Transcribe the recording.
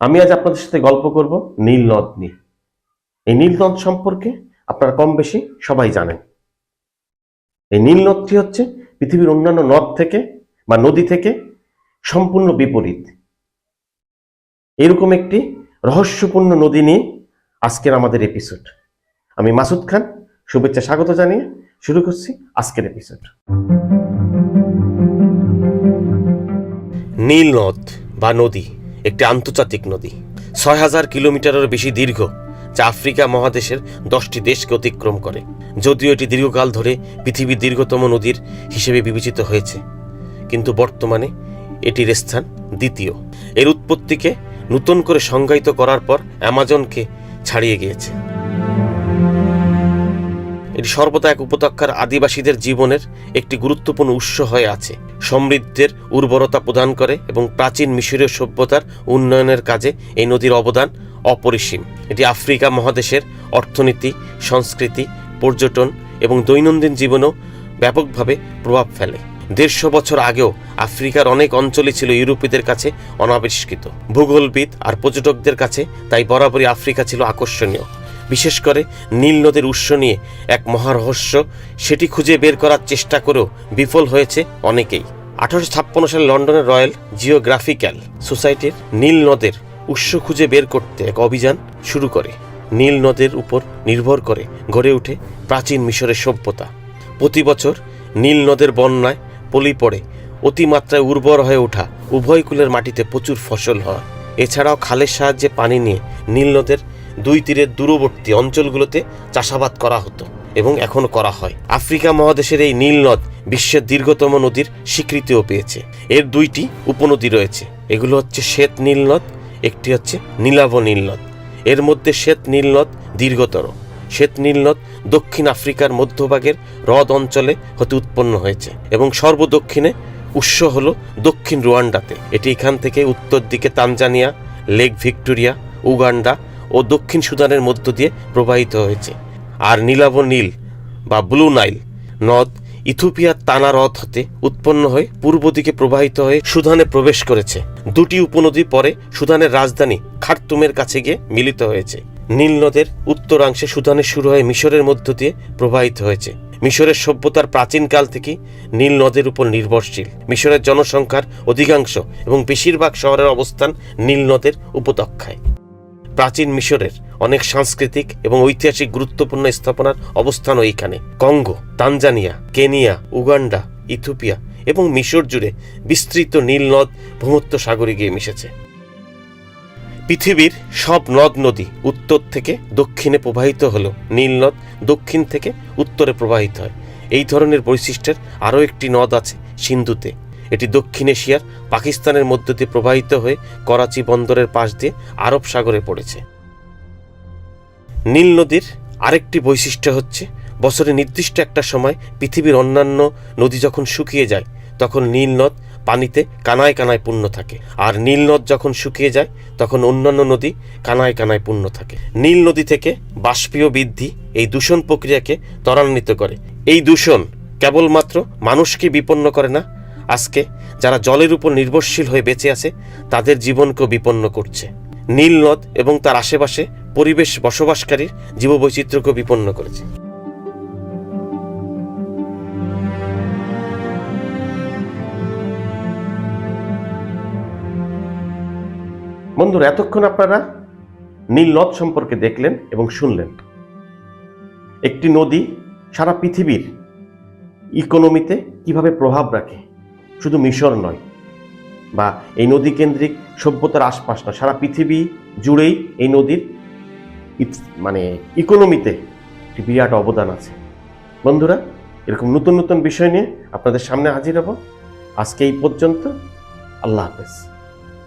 আমি আজ আপনাদের সাথে গল্প করব নীল নদ নিয়ে। এই নীল নদ সম্পর্কে আপনারা কম বেশি সবাই জানেন। এই নীল নদটি হচ্ছে পৃথিবীর অন্যান্য নদ থেকে বা নদী থেকে সম্পূর্ণ বিপরীত। এরকম একটি রহস্যপূর্ণ নদী নিয়ে আজকের আমাদের এপিসোড আমি মাসুদ খান, শুভেচ্ছা, স্বাগত জানিয়ে শুরু করছি আজকের এপিসোড নীল নদ বা নদী। একটি আন্তর্জাতিক নদী। ছয় হাজার কিলোমিটারের বেশি দীর্ঘ, যা আফ্রিকা মহাদেশের দশটি দেশকে অতিক্রম করে, যদিও এটি দীর্ঘকাল ধরে পৃথিবীর দীর্ঘতম নদীর হিসেবে বিবেচিত হয়েছে। কিন্তু বর্তমানে এটির স্থান দ্বিতীয়। এর উৎপত্তিকে নতুন করে সংজ্ঞায়িত করার পর অ্যামাজনকে ছাড়িয়ে গিয়েছে। এটি সর্বদা এক উপত্যকার আদিবাসীদের জীবনের একটি গুরুত্বপূর্ণ উৎস হয়ে আছে। সমৃদ্ধের উর্বরতা প্রদান করে এবং প্রাচীন মিশরীয় সভ্যতার উন্নয়নের কাজে এই নদীর অবদান অপরিসীম। এটি আফ্রিকা মহাদেশের অর্থনীতি, সংস্কৃতি, পর্যটন এবং দৈনন্দিন জীবনেও ব্যাপকভাবে প্রভাব ফেলে। দেড়শো বছর আগেও আফ্রিকার অনেক অঞ্চলই ছিল ইউরোপীদের কাছে অনাবিষ্কৃত। ভূগোলবিদ আর পর্যটকদের কাছে তাই বরাবরই আফ্রিকা ছিল আকর্ষণীয়। বিশেষ করে নীল নদীর উৎস নিয়ে এক মহারহস্য, সেটি খুঁজে বের করার চেষ্টা করেও বিফল হয়েছে অনেকেই। আঠারোশো ছাপ্পান্ন সালে লন্ডনের রয়্যাল জিওগ্রাফিক্যাল সোসাইটির নীল নদের উৎস খুঁজে বের করতে এক অভিযান শুরু করে। নীল নদের উপর নির্ভর করে গড়ে ওঠে প্রাচীন মিশরের সভ্যতা। প্রতি বছর নীল নদের বন্যায় পলি পড়ে, অতিমাত্রায় উর্বর হয়ে ওঠা উভয় কূলের মাটিতে প্রচুর ফসল হয়। এছাড়াও খালের সাহায্যে পানি নিয়ে নীল নদের দুই তীরের দূরবর্তী অঞ্চলগুলোতে চাষাবাদ করা হতো এবং এখন করা হয়। আফ্রিকা মহাদেশের এই নীল নদ বিশ্বের দীর্ঘতম নদীর স্বীকৃতিও পেয়েছে। এর দুইটি উপনদী রয়েছে। এগুলো হচ্ছে শ্বেত নীল নদ, একটি হচ্ছে নীলাভ নীল নদ। এর মধ্যে শ্বেত নীল নদ দীর্ঘতর। শ্বেত নীল নদ দক্ষিণ আফ্রিকার মধ্যভাগের হ্রদ অঞ্চলে হতে উৎপন্ন হয়েছে এবং সর্বদক্ষিণে উৎস হল দক্ষিণ রুয়ান্ডাতে। এটি এখান থেকে উত্তর দিকে তানজানিয়া, লেক ভিক্টোরিয়া, উগান্ডা ও দক্ষিণ সুদানের মধ্য দিয়ে প্রবাহিত হয়েছে। আর নীলাভ নীল, বা ব্লু নাইল, নদ ইথিওপিয়ার তানা হ্রদ হতে উৎপন্ন হয়ে পূর্ব দিকে প্রবাহিত হয়ে সুদানে প্রবেশ করেছে। দুটি উপনদী পরে সুদানের রাজধানী খার্তুমের কাছে গিয়ে মিলিত হয়েছে। নীল নদের উত্তরাংশে সুদানে শুরু হয়ে মিশরের মধ্য দিয়ে প্রবাহিত হয়েছে। মিশরের সভ্যতার প্রাচীনকাল থেকেই নীল নদের উপর নির্ভরশীল। মিশরের জনসংখ্যার অধিকাংশ এবং বেশিরভাগ শহরের অবস্থান নীল নদের উপত্যকায়। প্রাচীন মিশরের অনেক সাংস্কৃতিক এবং ঐতিহাসিক গুরুত্বপূর্ণ স্থাপনার অবস্থানও এইখানে। Congo, Tanzania, Kenya, Uganda, Ethiopia এবং মিশর জুড়ে বিস্তৃত নীল নদ ভূমত্ব সাগরে গিয়ে মিশেছে। পৃথিবীর সব নদ নদী উত্তর থেকে দক্ষিণে প্রবাহিত হলেও নীল নদ দক্ষিণ থেকে উত্তরে প্রবাহিত হয়। এই ধরনের বৈশিষ্ট্যের আরও একটি নদ আছে সিন্ধুতে। এটি দক্ষিণ এশিয়ার, পাকিস্তানের মধ্য দিয়ে প্রবাহিত হয়ে করাচি বন্দরের পাশ দিয়ে আরব সাগরে পড়েছে। নীল নদীর আরেকটি বৈশিষ্ট্য হচ্ছে বছরে নির্দিষ্ট একটা সময় পৃথিবীর অন্যান্য নদী যখন শুকিয়ে যায়, তখন নীল নদ পানিতে কানায় কানায় পূর্ণ থাকে। আর নীল নদ যখন শুকিয়ে যায়, তখন অন্যান্য নদী কানায় কানায় পূর্ণ থাকে। নীল নদী থেকে বাষ্পীয় বৃদ্ধি এই দূষণ প্রক্রিয়াকে ত্বরান্বিত করে। এই দূষণ কেবলমাত্র মানুষকে বিপন্ন করে না আজকে যারা জলের উপর নির্ভরশীল হয়ে বেঁচে আছে, তাদের জীবনকে বিপন্ন করছে। নীল নদ এবং তার আশেপাশে পরিবেশ বসবাসকারীর জীববৈচিত্র্যকেও বিপন্ন করেছে। বন্ধুরা, এতক্ষণ আপনারা নীল নদ সম্পর্কে দেখলেন এবং শুনলেন। একটি নদী সারা পৃথিবীর ইকোনমিতে কীভাবে প্রভাব রাখে শুধু মিশর নয়, বা এই নদী কেন্দ্রিক সভ্যতার আশপাশ নয়, সারা পৃথিবী জুড়েই এই নদীর মানে ইকোনমিতে একটি বিরাট অবদান আছে। বন্ধুরা, এরকম নতুন নতুন বিষয় নিয়ে আপনাদের সামনে হাজির হব। আজকে এই পর্যন্ত, আল্লাহ হাফেজ।